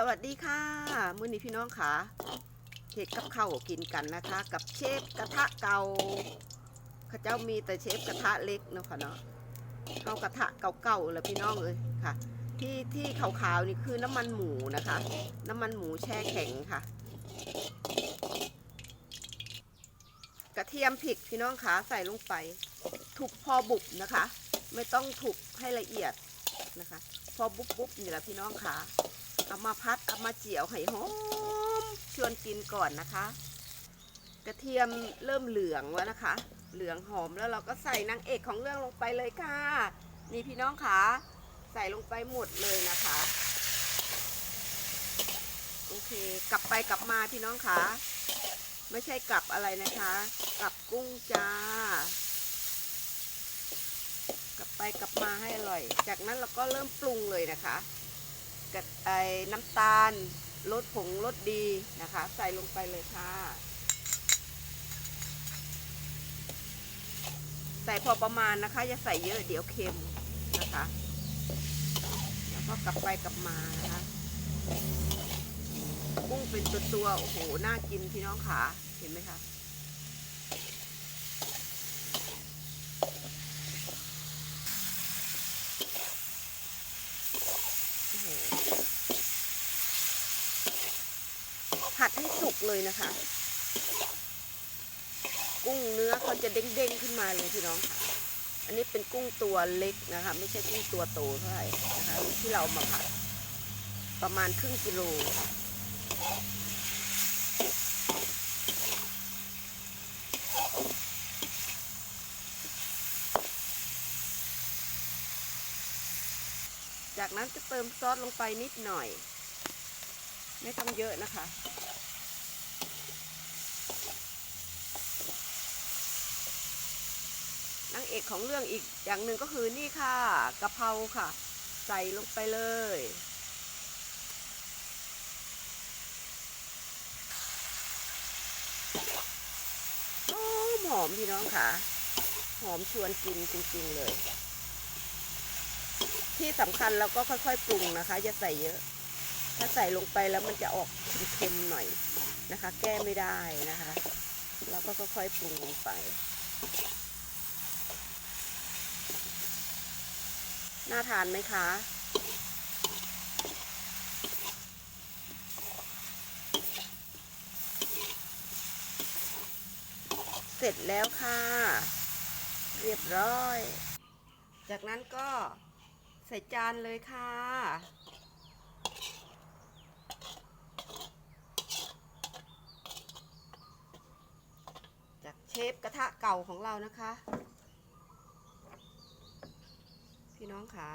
สวัสดีค่ะ มื้อนี้พี่น้องค่ะเห็ดกับข้าวกินกันนะคะ กับเชฟกระทะเก่าข้าเจ้ามีแต่เชฟกระทะเล็กเนาะค่ะเนาะเข้ากระทะเก่าๆเลยพี่น้องเลยค่ะ ที่ที่ขาวๆนี่คือน้ำมันหมูนะคะ น้ำมันหมูแช่แข็งค่ะ กระเทียมผิดพี่น้องขาใส่ลงไปถูกพอบุบนะคะ ไม่ต้องถูกให้ละเอียดนะคะ พอบุบบุบนี่แหละพี่น้องขา เอามาพัดเอามาเจียวให้หอมชวนกินก่อนนะคะ กระเทียมเริ่มเหลืองแล้วนะคะ เหลืองหอมแล้วเราก็ใส่นางเอกของเรื่องลงไปเลยค่ะ นี่พี่น้องขาใส่ลงไปหมดเลยนะคะโอเค กลับไปกลับมาพี่น้องขาไม่ใช่กลับอะไรนะคะ กลับกุ้งจ้า กลับไปกลับมาให้อร่อย จากนั้นเราก็เริ่มปรุงเลยนะคะ กับไอ้น้ำตาลรสผงรสดีนะคะ ใส่ลงไปเลยค่ะ ใส่พอประมาณนะคะ อย่าใส่เยอะเดี๋ยวเค็มนะคะแล้วก็กลับไปกลับมานะคะกุ้งเป็นตัวตัวโอ้โหน่ากินพี่น้องขาเห็นไหมคะ โอ้โห ผัดให้สุกเลยนะคะ กุ้งเนื้อเขาจะเด้งๆขึ้นมาเลยพี่น้องค่ะ อันนี้เป็นกุ้งตัวเล็กนะคะ ไม่ใช่กุ้งตัวโตเท่าไหร่นะคะ ที่เรามาผัดประมาณครึ่งกิโลจากนั้นจะเติมซอสลงไปนิดหน่อย ไม่ต้องเยอะนะคะนางเอกของเรื่องอีกอย่างหนึ่งก็คือนี่ค่ะกะเพราค่ะ ใส่ลงไปเลย หอมหอมพี่น้องค่ะ หอมชวนกินจริงๆเลย ที่สำคัญเราก็ค่อยๆปรุงนะคะอย่าใส่เยอะ ถ้าใส่ลงไปแล้วมันจะออกเค็มๆหน่อยนะคะ แก้ไม่ได้นะคะเราก็ค่อยๆปรุงลงไป น่าทานไหมคะเสร็จแล้วค่ะ เรียบร้อย จากนั้นก็ใส่จานเลยค่ะ จากเช ฟกระทะเก่าของเรานะคะ พี่น้องค่ะ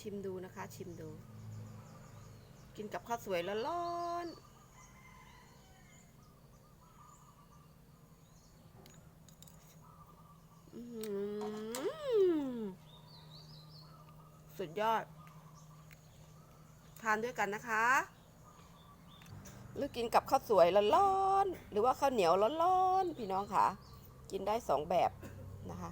ชิมดูนะคะ ชิมดู กินกับข้าวสวยร้อนๆอื้อหือสุดยอด ทานด้วยกันนะคะ หรือกินกับข้าวสวยร้อนๆหรือว่าข้าวเหนียวร้อนๆพี่น้องค่ะ กินได้สองแบบนะคะ